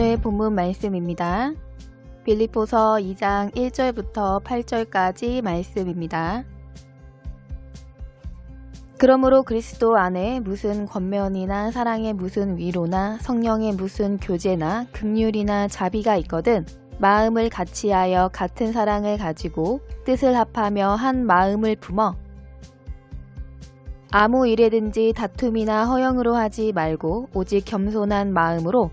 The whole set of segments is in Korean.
오늘 본문 말씀입니다. 빌립보서 2장 1절부터 8절까지 말씀입니다. 그러므로 그리스도 안에 무슨 권면이나 사랑의 무슨 위로나 성령의 무슨 교제나 긍휼이나 자비가 있거든 마음을 같이하여 같은 사랑을 가지고 뜻을 합하며 한 마음을 품어 아무 일에든지 다툼이나 허영으로 하지 말고 오직 겸손한 마음으로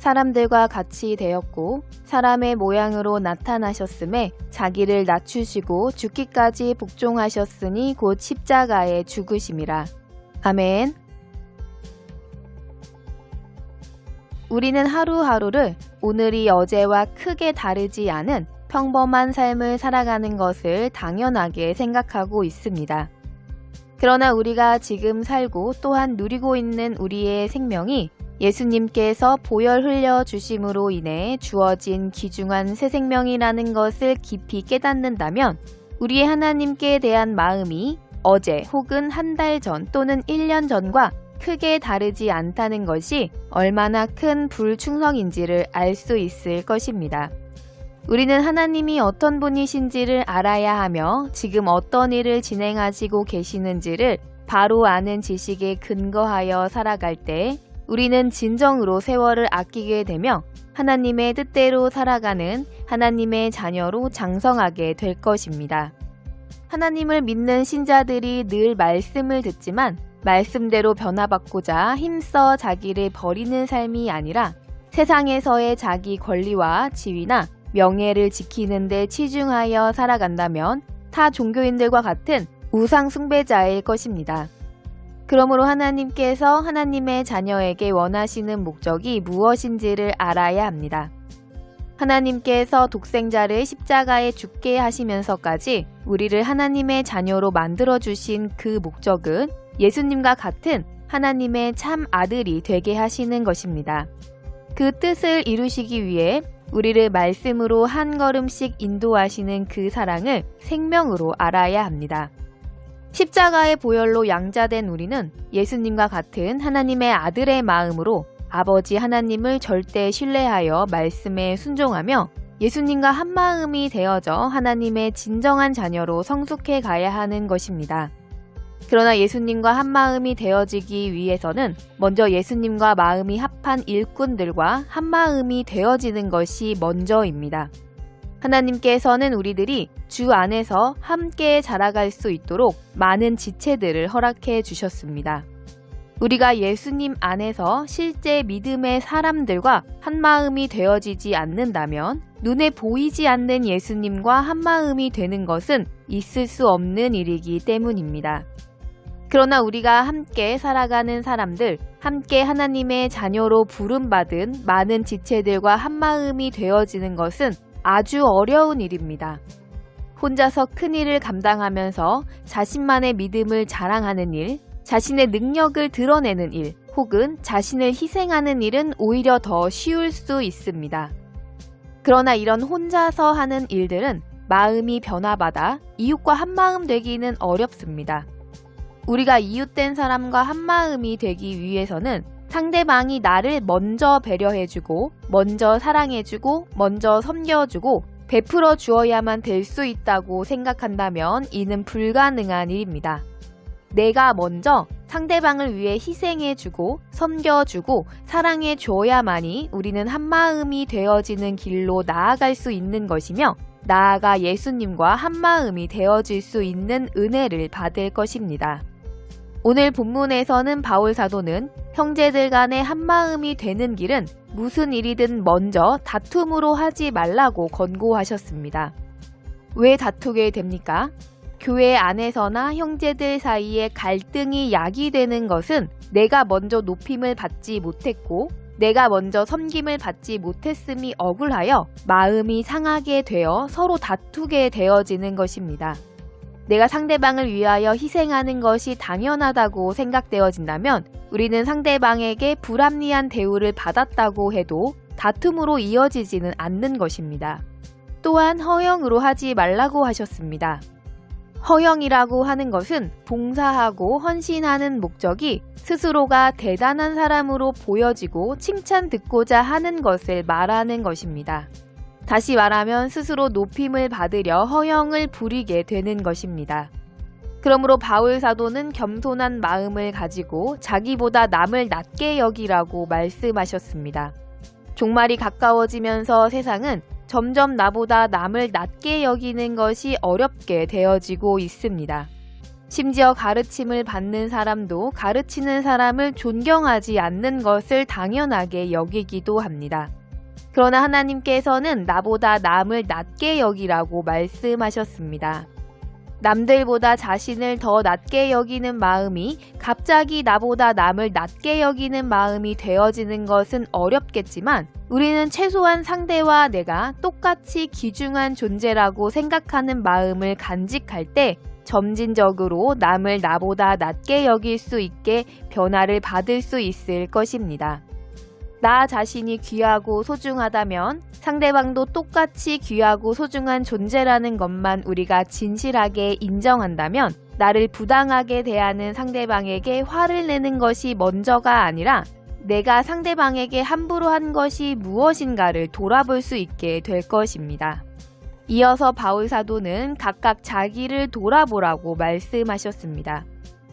사람들과 같이 되었고 사람의 모양으로 나타나셨음에 자기를 낮추시고 죽기까지 복종하셨으니 곧 십자가에 죽으심이라. 아멘. 우리는 하루하루를 오늘이 어제와 크게 다르지 않은 평범한 삶을 살아가는 것을 당연하게 생각하고 있습니다. 그러나 우리가 지금 살고 또한 누리고 있는 우리의 생명이 예수님께서 보혈 흘려 주심으로 인해 주어진 귀중한 새 생명이라는 것을 깊이 깨닫는다면 우리의 하나님께 대한 마음이 어제 혹은 한 달 전 또는 1년 전과 크게 다르지 않다는 것이 얼마나 큰 불충성인지를 알 수 있을 것입니다. 우리는 하나님이 어떤 분이신지를 알아야 하며 지금 어떤 일을 진행하시고 계시는지를 바로 아는 지식에 근거하여 살아갈 때 우리는 진정으로 세월을 아끼게 되며 하나님의 뜻대로 살아가는 하나님의 자녀로 장성하게 될 것입니다. 하나님을 믿는 신자들이 늘 말씀을 듣지만 말씀대로 변화받고자 힘써 자기를 버리는 삶이 아니라 세상에서의 자기 권리와 지위나 명예를 지키는 데 치중하여 살아간다면 타 종교인들과 같은 우상 숭배자일 것입니다. 그러므로 하나님께서 하나님의 자녀에게 원하시는 목적이 무엇인지를 알아야 합니다. 하나님께서 독생자를 십자가에 죽게 하시면서까지 우리를 하나님의 자녀로 만들어 주신 그 목적은 예수님과 같은 하나님의 참 아들이 되게 하시는 것입니다. 그 뜻을 이루시기 위해 우리를 말씀으로 한 걸음씩 인도하시는 그 사랑을 생명으로 알아야 합니다. 십자가의 보혈로 양자된 우리는 예수님과 같은 하나님의 아들의 마음으로 아버지 하나님을 절대 신뢰하여 말씀에 순종하며 예수님과 한 마음이 되어져 하나님의 진정한 자녀로 성숙해 가야 하는 것입니다. 그러나 예수님과 한 마음이 되어지기 위해서는 먼저 예수님과 마음이 합한 일꾼들과 한 마음이 되어지는 것이 먼저입니다. 하나님께서는 우리들이 주 안에서 함께 자라갈 수 있도록 많은 지체들을 허락해 주셨습니다. 우리가 예수님 안에서 실제 믿음의 사람들과 한마음이 되어지지 않는다면 눈에 보이지 않는 예수님과 한마음이 되는 것은 있을 수 없는 일이기 때문입니다. 그러나 우리가 함께 살아가는 사람들, 함께 하나님의 자녀로 부름받은 많은 지체들과 한마음이 되어지는 것은 아주 어려운 일입니다. 혼자서 큰 일을 감당하면서 자신만의 믿음을 자랑하는 일, 자신의 능력을 드러내는 일, 혹은 자신을 희생하는 일은 오히려 더 쉬울 수 있습니다. 그러나 이런 혼자서 하는 일들은 마음이 변화받아 이웃과 한마음 되기는 어렵습니다. 우리가 이웃된 사람과 한마음이 되기 위해서는 상대방이 나를 먼저 배려해주고, 먼저 사랑해주고, 먼저 섬겨주고, 베풀어 주어야만 될 수 있다고 생각한다면 이는 불가능한 일입니다. 내가 먼저 상대방을 위해 희생해주고, 섬겨주고, 사랑해줘야만이 우리는 한마음이 되어지는 길로 나아갈 수 있는 것이며, 나아가 예수님과 한마음이 되어질 수 있는 은혜를 받을 것입니다. 오늘 본문에서는 바울 사도는 형제들 간의 한마음이 되는 길은 무슨 일이든 먼저 다툼으로 하지 말라고 권고하셨습니다. 왜 다투게 됩니까? 교회 안에서나 형제들 사이에 갈등이 야기되는 것은 내가 먼저 높임을 받지 못했고 내가 먼저 섬김을 받지 못했음이 억울하여 마음이 상하게 되어 서로 다투게 되어지는 것입니다. 내가 상대방을 위하여 희생하는 것이 당연하다고 생각되어진다면 우리는 상대방에게 불합리한 대우를 받았다고 해도 다툼으로 이어지지는 않는 것입니다. 또한 허영으로 하지 말라고 하셨습니다. 허영이라고 하는 것은 봉사하고 헌신하는 목적이 스스로가 대단한 사람으로 보여지고 칭찬 듣고자 하는 것을 말하는 것입니다. 다시 말하면 스스로 높임을 받으려 허영을 부리게 되는 것입니다. 그러므로 바울 사도는 겸손한 마음을 가지고 자기보다 남을 낮게 여기라고 말씀하셨습니다. 종말이 가까워지면서 세상은 점점 나보다 남을 낮게 여기는 것이 어렵게 되어지고 있습니다. 심지어 가르침을 받는 사람도 가르치는 사람을 존경하지 않는 것을 당연하게 여기기도 합니다. 그러나 하나님께서는 나보다 남을 낮게 여기라고 말씀하셨습니다. 남들보다 자신을 더 낮게 여기는 마음이 갑자기 나보다 남을 낮게 여기는 마음이 되어지는 것은 어렵겠지만 우리는 최소한 상대와 내가 똑같이 귀중한 존재라고 생각하는 마음을 간직할 때 점진적으로 남을 나보다 낮게 여길 수 있게 변화를 받을 수 있을 것입니다. 나 자신이 귀하고 소중하다면 상대방도 똑같이 귀하고 소중한 존재라는 것만 우리가 진실하게 인정한다면 나를 부당하게 대하는 상대방에게 화를 내는 것이 먼저가 아니라 내가 상대방에게 함부로 한 것이 무엇인가를 돌아볼 수 있게 될 것입니다. 이어서 바울 사도는 각각 자기를 돌아보라고 말씀하셨습니다.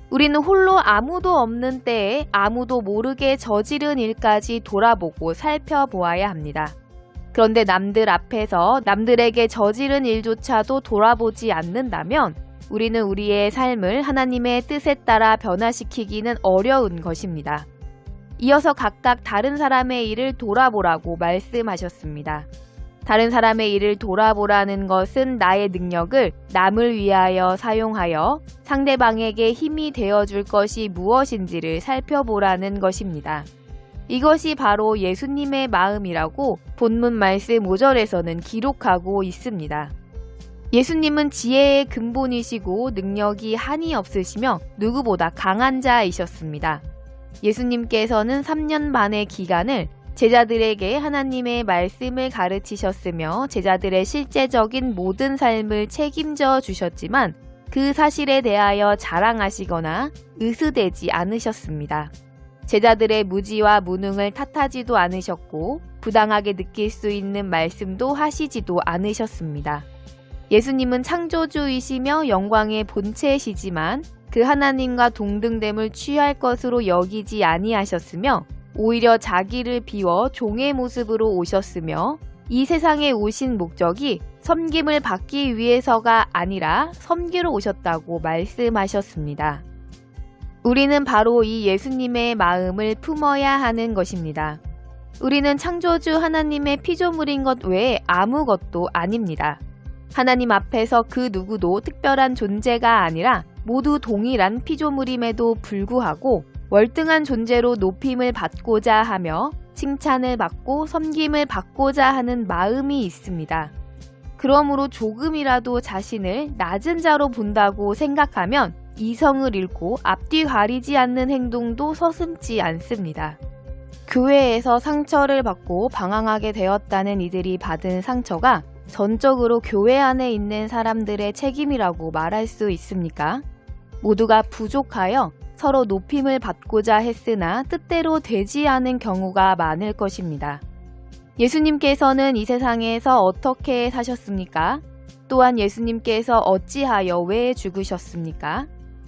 우리는 홀로 아무도 없는 때에 아무도 모르게 저지른 일까지 돌아보고 살펴보아야 합니다. 그런데 남들 앞에서 남들에게 저지른 일조차도 돌아보지 않는다면 우리는 우리의 삶을 하나님의 뜻에 따라 변화시키기는 어려운 것입니다. 이어서 각각 다른 사람의 일을 돌아보라고 말씀하셨습니다. 다른 사람의 일을 돌아보라는 것은 나의 능력을 남을 위하여 사용하여 상대방에게 힘이 되어줄 것이 무엇인지를 살펴보라는 것입니다. 이것이 바로 예수님의 마음이라고 본문 말씀 5절에서는 기록하고 있습니다. 예수님은 지혜의 근본이시고 능력이 한이 없으시며 누구보다 강한 자이셨습니다. 예수님께서는 3년 반의 기간을 제자들에게 하나님의 말씀을 가르치셨으며 제자들의 실제적인 모든 삶을 책임져 주셨지만 그 사실에 대하여 자랑하시거나 으스대지 않으셨습니다. 제자들의 무지와 무능을 탓하지도 않으셨고 부당하게 느낄 수 있는 말씀도 하시지도 않으셨습니다. 예수님은 창조주이시며 영광의 본체시지만 그 하나님과 동등됨을 취할 것으로 여기지 아니하셨으며 오히려 자기를 비워 종의 모습으로 오셨으며 이 세상에 오신 목적이 섬김을 받기 위해서가 아니라 섬기러 오셨다고 말씀하셨습니다. 우리는 바로 이 예수님의 마음을 품어야 하는 것입니다. 우리는 창조주 하나님의 피조물인 것 외에 아무것도 아닙니다. 하나님 앞에서 그 누구도 특별한 존재가 아니라 모두 동일한 피조물임에도 불구하고 월등한 존재로 높임을 받고자 하며 칭찬을 받고 섬김을 받고자 하는 마음이 있습니다. 그러므로 조금이라도 자신을 낮은 자로 본다고 생각하면 이성을 잃고 앞뒤 가리지 않는 행동도 서슴지 않습니다. 교회에서 상처를 받고 방황하게 되었다는 이들이 받은 상처가 전적으로 교회 안에 있는 사람들의 책임이라고 말할 수 있습니까? 모두가 부족하여 서로 높임을 받고자 했으나 뜻대로 되지 않은 경우가 많을 것입니다. 예수님께서는 이 세상에서 어떻게 사셨습니까? 또한 예수님께서 어찌하여 왜 죽으셨습니까?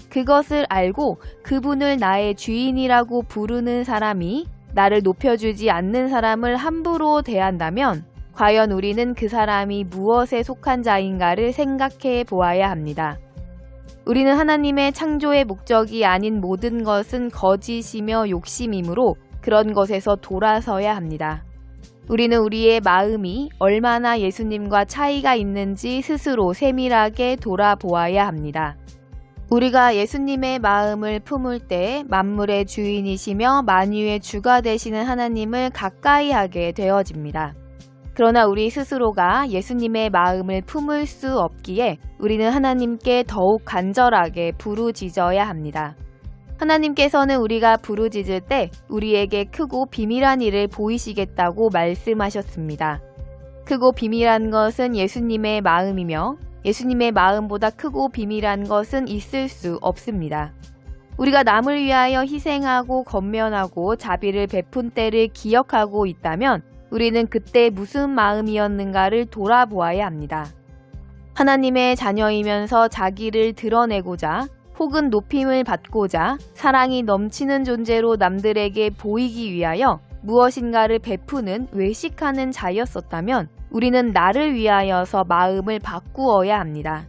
그것을 알고 그분을 나의 주인이라고 부르는 사람이 나를 높여주지 않는 사람을 함부로 대한다면 과연 우리는 그 사람이 무엇에 속한 자인가를 생각해 보아야 합니다. 우리는 하나님의 창조의 목적이 아닌 모든 것은 거짓이며 욕심이므로 그런 것에서 돌아서야 합니다. 우리는 우리의 마음이 얼마나 예수님과 차이가 있는지 스스로 세밀하게 돌아보아야 합니다. 우리가 예수님의 마음을 품을 때 만물의 주인이시며 만유의 주가 되시는 하나님을 가까이 하게 되어집니다. 그러나 우리 스스로가 예수님의 마음을 품을 수 없기에 우리는 하나님께 더욱 간절하게 부르짖어야 합니다. 하나님께서는 우리가 부르짖을 때 우리에게 크고 비밀한 일을 보이시겠다고 말씀하셨습니다. 크고 비밀한 것은 예수님의 마음이며 예수님의 마음보다 크고 비밀한 것은 있을 수 없습니다. 우리가 남을 위하여 희생하고 건면하고 자비를 베푼 때를 기억하고 있다면 우리는 그때 무슨 마음이었는가를 돌아보아야 합니다. 하나님의 자녀이면서 자기를 드러내고자 혹은 높임을 받고자 사랑이 넘치는 존재로 남들에게 보이기 위하여 무엇인가를 베푸는 외식하는 자였었다면 우리는 나를 위하여서 마음을 바꾸어야 합니다.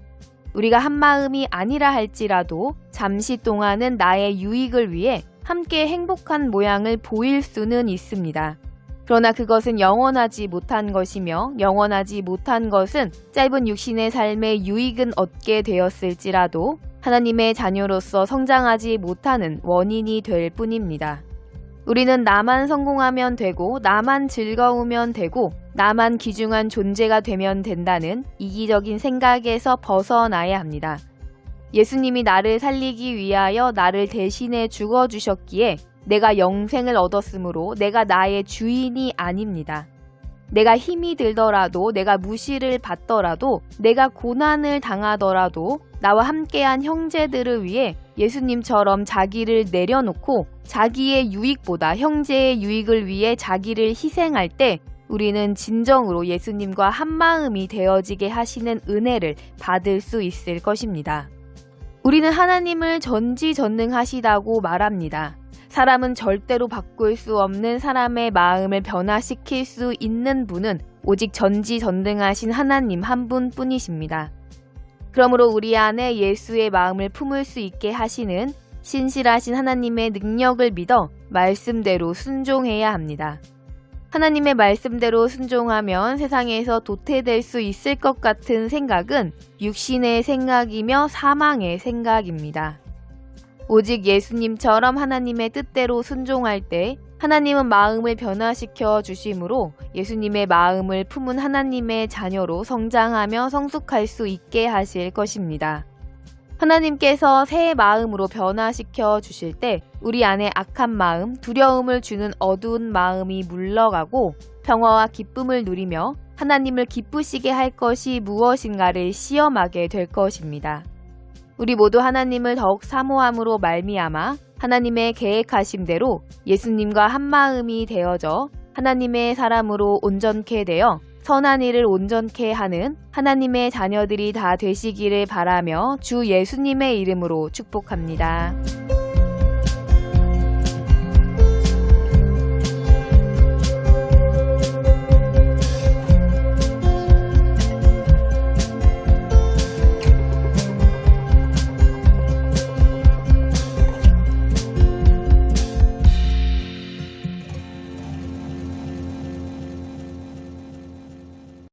우리가 한 마음이 아니라 할지라도 잠시 동안은 나의 유익을 위해 함께 행복한 모양을 보일 수는 있습니다. 그러나 그것은 영원하지 못한 것이며 영원하지 못한 것은 짧은 육신의 삶의 유익은 얻게 되었을지라도 하나님의 자녀로서 성장하지 못하는 원인이 될 뿐입니다. 우리는 나만 성공하면 되고 나만 즐거우면 되고 나만 귀중한 존재가 되면 된다는 이기적인 생각에서 벗어나야 합니다. 예수님이 나를 살리기 위하여 나를 대신해 죽어주셨기에 내가 영생을 얻었으므로 내가 나의 주인이 아닙니다. 내가 힘이 들더라도 내가 무시를 받더라도 내가 고난을 당하더라도 나와 함께한 형제들을 위해 예수님처럼 자기를 내려놓고 자기의 유익보다 형제의 유익을 위해 자기를 희생할 때 우리는 진정으로 예수님과 한마음이 되어지게 하시는 은혜를 받을 수 있을 것입니다. 우리는 하나님을 전지전능하시다고 말합니다. 사람은 절대로 바꿀 수 없는 사람의 마음을 변화시킬 수 있는 분은 오직 전지전능하신 하나님 한 분뿐이십니다. 그러므로 우리 안에 예수의 마음을 품을 수 있게 하시는 신실하신 하나님의 능력을 믿어 말씀대로 순종해야 합니다. 하나님의 말씀대로 순종하면 세상에서 도태될 수 있을 것 같은 생각은 육신의 생각이며 사망의 생각입니다. 오직 예수님처럼 하나님의 뜻대로 순종할 때 하나님은 마음을 변화시켜 주심으로 예수님의 마음을 품은 하나님의 자녀로 성장하며 성숙할 수 있게 하실 것입니다. 하나님께서 새 마음으로 변화시켜 주실 때 우리 안에 악한 마음, 두려움을 주는 어두운 마음이 물러가고 평화와 기쁨을 누리며 하나님을 기쁘시게 할 것이 무엇인가를 시험하게 될 것입니다. 우리 모두 하나님을 더욱 사모함으로 말미암아 하나님의 계획하심대로 예수님과 한 마음이 되어져 하나님의 사람으로 온전케 되어 선한 일을 온전케 하는 하나님의 자녀들이 다 되시기를 바라며 주 예수님의 이름으로 축복합니다.